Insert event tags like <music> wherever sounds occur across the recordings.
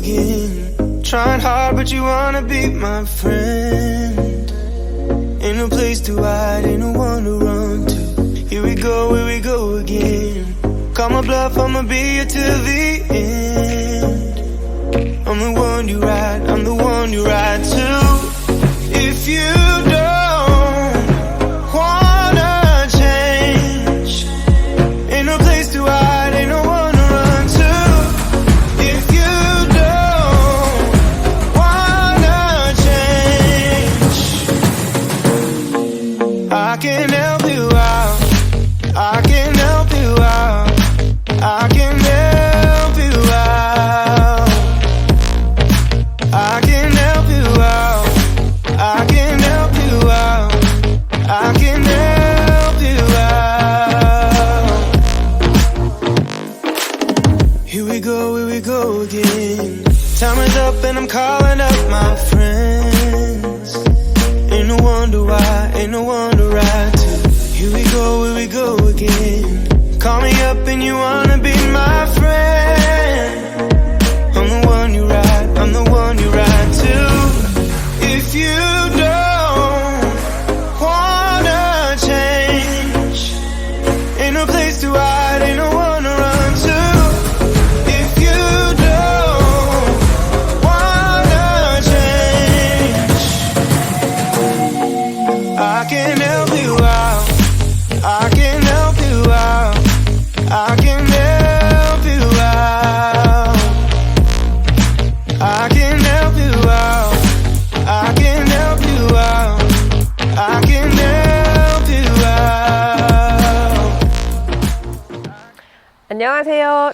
again. Trying hard, but you wanna be my friend. Ain't no place to hide, ain't no one to run to. Here we go, here we go again. Call my bluff, I'ma be here till the end. I'm the one you ride, I'm the one you ride to. If you don't hoping you want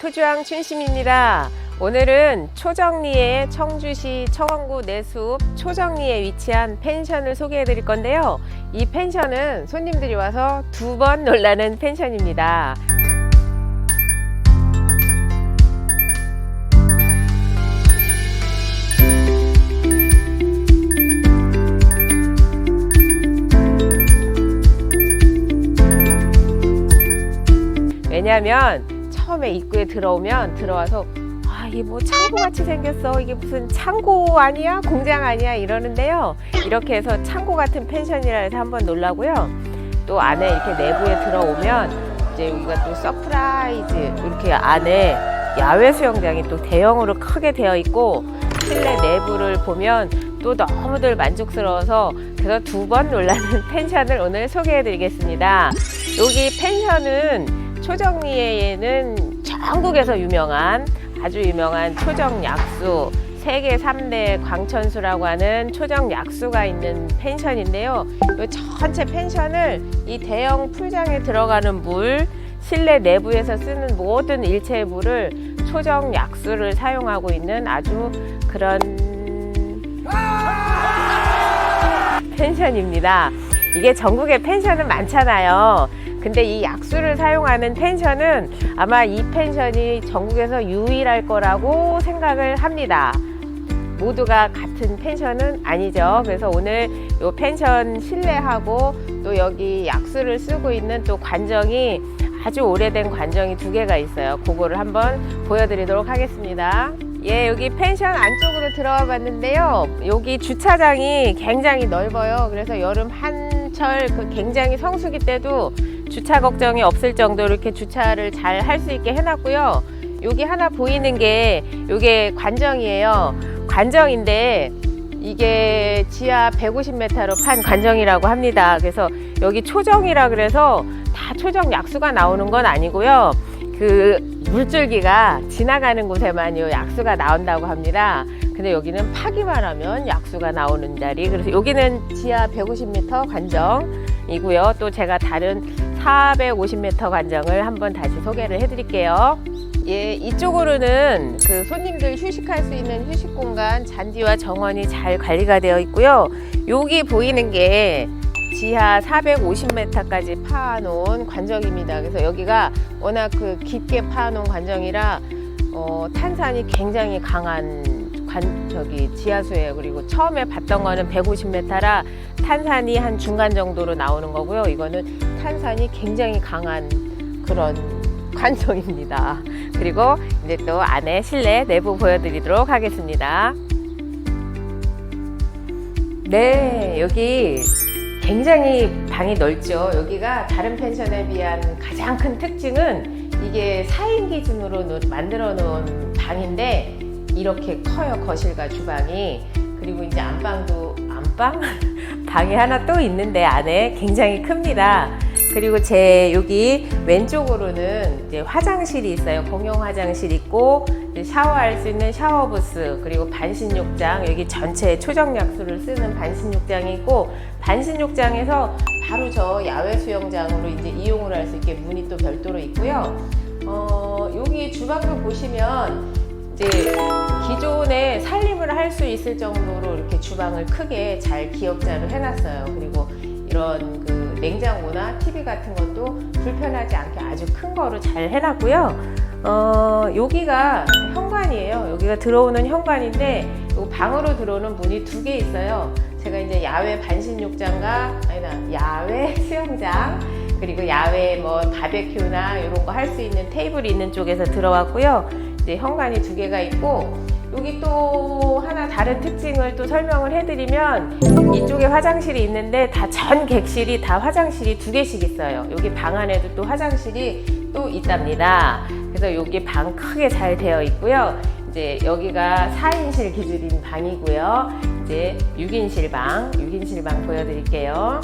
토주왕 춘심입니다. 오늘은 초정리의 청주시 청원구 내숲 초정리에 위치한 펜션을 소개해 드릴 건데요. 이 펜션은 손님들이 와서 두 번 놀라는 펜션입니다. 왜냐하면 처음에 입구에 들어오면 들어와서 아 이게 뭐 창고 같이 생겼어. 이게 무슨 창고 아니야? 공장 아니야? 이러는데요. 이렇게 해서 창고 같은 펜션이라 해서 한번 놀라고요. 또 안에 이렇게 내부에 들어오면 이제 여기가 또 서프라이즈 이렇게 안에 야외 수영장이 또 대형으로 크게 되어 있고 실내 내부를 보면 또 너무들 만족스러워서 그래서 두 번 놀라는 <laughs> 펜션을 오늘 소개해 드리겠습니다. 여기 펜션은 초정리에는 전국에서 유명한 아주 유명한 초정 약수 세계 3대 광천수라고 하는 초정 약수가 있는 펜션인데요. 이 전체 펜션을 이 대형 풀장에 들어가는 물, 실내 내부에서 쓰는 모든 일체의 물을 초정 약수를 사용하고 있는 아주 그런 펜션입니다. 이게 전국에 펜션은 많잖아요. 근데 이 약수를 사용하는 펜션은 아마 이 펜션이 전국에서 유일할 거라고 생각을 합니다. 모두가 같은 펜션은 아니죠. 그래서 오늘 이 펜션 실내하고 또 여기 약수를 쓰고 있는 또 관정이 아주 오래된 관정이 두 개가 있어요. 그거를 한번 보여드리도록 하겠습니다. 예, 여기 펜션 안쪽으로 들어와 봤는데요. 여기 주차장이 굉장히 넓어요. 그래서 여름 한철 그 굉장히 성수기 때도 주차 걱정이 없을 정도로 이렇게 주차를 잘 할 수 있게 해놨고요. 여기 하나 보이는 게 이게 관정이에요. 관정인데 이게 지하 150m로 판 관정이라고 합니다. 그래서 여기 초정이라 그래서 다 초정 약수가 나오는 건 아니고요. 그 물줄기가 지나가는 곳에만 이 약수가 나온다고 합니다. 근데 여기는 파기만 하면 약수가 나오는 자리. 그래서 여기는 지하 150m 관정이고요. 또 제가 다른 450m 관정을 한번 다시 소개를 해드릴게요. 예, 이쪽으로는 그 손님들 휴식할 수 있는 휴식 공간 잔디와 정원이 잘 관리가 되어 있고요. 여기 보이는 게 지하 450m까지 파놓은 관정입니다. 그래서 여기가 워낙 그 깊게 파놓은 관정이라 어, 탄산이 굉장히 강한 관, 저기 지하수예요. 그리고 처음에 봤던 거는 150m라 탄산이 한 중간 정도로 나오는 거고요. 이거는 탄산이 굉장히 강한 그런 <laughs> 관종입니다. 그리고 이제 또 안에 실내 내부 보여드리도록 하겠습니다. 네, 여기 굉장히 방이 넓죠. 여기가 다른 펜션에 비한 가장 큰 특징은 이게 4인 기준으로 놓- 만들어 놓은 방인데 이렇게 커요. 거실과 주방이. 그리고 이제 안방도 안방? <laughs> 방이 하나 또 있는데 안에 굉장히 큽니다. 그리고 제 여기 왼쪽으로는 이제 화장실이 있어요. 공용 화장실 있고 샤워할 수 있는 샤워 부스 그리고 반신욕장 여기 전체 초정 약수를 쓰는 반신욕장이 있고 반신욕장에서 바로 저 야외 수영장으로 이제 이용을 할 수 있게 문이 또 별도로 있고요. 어, 여기 주방도 보시면 이제 기존에 살림을 할 수 있을 정도로 이렇게 주방을 크게 잘 기역자로 해놨어요. 그리고 이런 그 냉장고나 TV 같은 것도 불편하지 않게 아주 큰 거로 잘 해놨고요. 어, 여기가 현관이에요. 여기가 들어오는 현관인데 요 방으로 들어오는 문이 두 개 있어요. 제가 이제 야외 반신욕장과 아니다 야외 <laughs> 수영장 그리고 야외 뭐 바베큐나 이런 거 할 수 있는 테이블이 있는 쪽에서 들어왔고요. 이제 현관이 두 개가 있고 여기 또 하나 다른 특징을 또 설명을 해드리면 이쪽에 화장실이 있는데 다 전 객실이 다 화장실이 두 개씩 있어요. 여기 방 안에도 또 화장실이 또 있답니다. 그래서 여기 방 크게 잘 되어 있고요. 이제 여기가 4인실 기준인 방이고요. 이제 6인실 방, 6인실 방 보여드릴게요.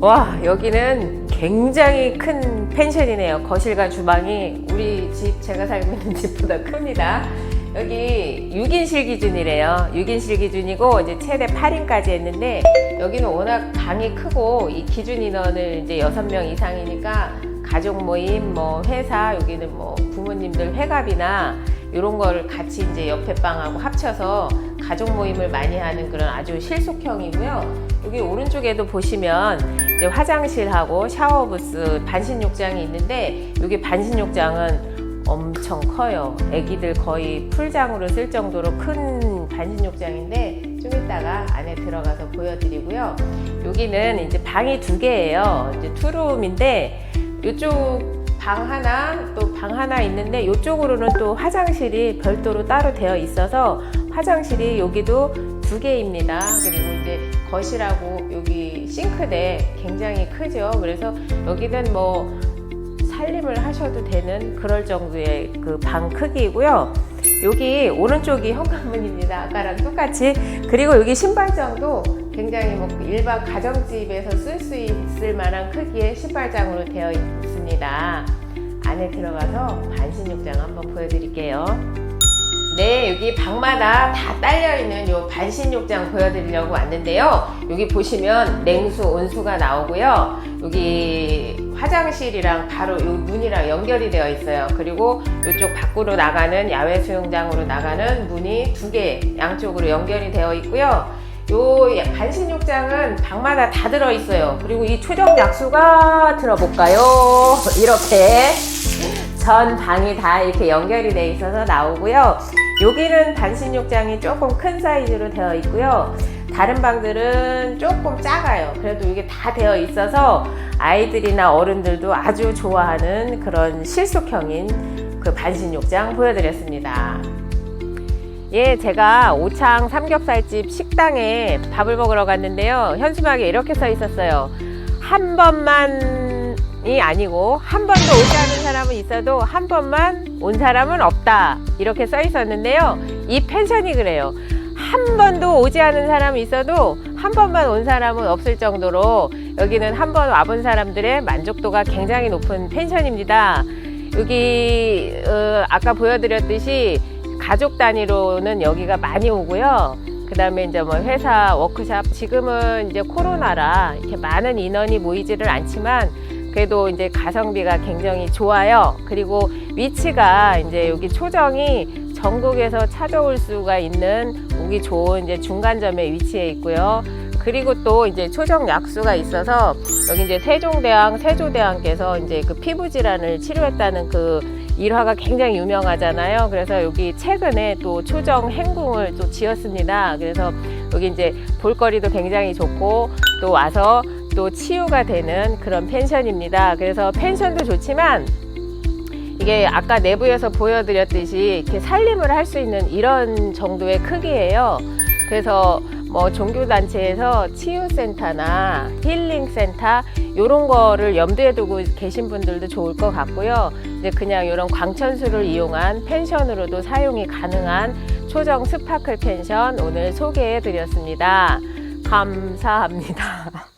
와, 여기는 굉장히 큰 펜션이네요. 거실과 주방이 우리 집, 제가 살고 있는 집보다 큽니다. 여기 6인실 기준이래요. 6인실 기준이고 이제 최대 8인까지 했는데 여기는 워낙 방이 크고 이 기준 인원을 이제 6명 이상이니까 가족 모임, 뭐 회사, 여기는 뭐 부모님들 회갑이나 이런 거를 같이 이제 옆에 방하고 합쳐서 가족 모임을 많이 하는 그런 아주 실속형이고요. 여기 오른쪽에도 보시면 화장실하고 샤워부스, 반신욕장이 있는데 여기 반신욕장은 엄청 커요. 애기들 거의 풀장으로 쓸 정도로 큰 반신욕장인데 좀 이따가 안에 들어가서 보여드리고요. 여기는 이제 방이 두 개예요. 이제 투룸인데 이쪽 방 하나 또 방 하나 있는데 이쪽으로는 또 화장실이 별도로 따로 되어 있어서 화장실이 여기도 두 개입니다. 그리고 이제 거실하고 여기 싱크대 굉장히 크죠. 그래서 여기는 뭐 살림을 하셔도 되는 그럴 정도의 그 방 크기이고요. 여기 오른쪽이 현관문입니다. 아까랑 똑같이. 그리고 여기 신발장도 굉장히 뭐 일반 가정집에서 쓸 수 있을 만한 크기의 신발장으로 되어 있습니다. 안에 들어가서 반신욕장 한번 보여드릴게요. 네, 여기 방마다 다 딸려 있는 요 반신욕장 보여드리려고 왔는데요. 여기 보시면 냉수, 온수가 나오고요. 여기 화장실이랑 바로 요 문이랑 연결이 되어 있어요. 그리고 이쪽 밖으로 나가는 야외 수영장으로 나가는 문이 두 개 양쪽으로 연결이 되어 있고요. 요 반신욕장은 방마다 다 들어 있어요. 그리고 이 초정 약수가 들어볼까요? <laughs> 이렇게 전 방이 다 이렇게 연결이 돼 있어서 나오고요. 여기는 반신욕장이 조금 큰 사이즈로 되어 있고요. 다른 방들은 조금 작아요. 그래도 이게 다 되어 있어서 아이들이나 어른들도 아주 좋아하는 그런 실속형인 그 반신욕장 보여드렸습니다. 예, 제가 오창 삼겹살집 식당에 밥을 먹으러 갔는데요. 현수막에 이렇게 써 있었어요. 한 번만 이 아니고 한 번도 오지 않은 사람은 있어도 한 번만 온 사람은 없다. 이렇게 써 있었는데요. 이 펜션이 그래요. 한 번도 오지 않은 사람이 있어도 한 번만 온 사람은 없을 정도로 여기는 한 번 와본 사람들의 만족도가 굉장히 높은 펜션입니다. 여기 어, 아까 보여드렸듯이 가족 단위로는 여기가 많이 오고요. 그 다음에 이제 뭐 회사 워크샵 지금은 이제 코로나라 이렇게 많은 인원이 모이지를 않지만 그래도 이제 가성비가 굉장히 좋아요. 그리고 위치가 이제 여기 초정이 전국에서 찾아올 수가 있는 오기 좋은 이제 중간점에 위치해 있고요. 그리고 또 이제 초정 약수가 있어서 여기 이제 세종대왕 세조대왕께서 이제 그 피부 질환을 치료했다는 그 일화가 굉장히 유명하잖아요. 그래서 여기 최근에 또 초정 행궁을 또 지었습니다. 그래서 여기 이제 볼거리도 굉장히 좋고 또 와서 또 치유가 되는 그런 펜션입니다. 그래서 펜션도 좋지만 이게 아까 내부에서 보여드렸듯이 이렇게 살림을 할 수 있는 이런 정도의 크기예요. 그래서 뭐 종교단체에서 치유센터나 힐링센터 이런 거를 염두에 두고 계신 분들도 좋을 것 같고요. 이제 그냥 이런 광천수를 이용한 펜션으로도 사용이 가능한 초정 스파클 펜션 오늘 소개해 드렸습니다. 감사합니다. <laughs>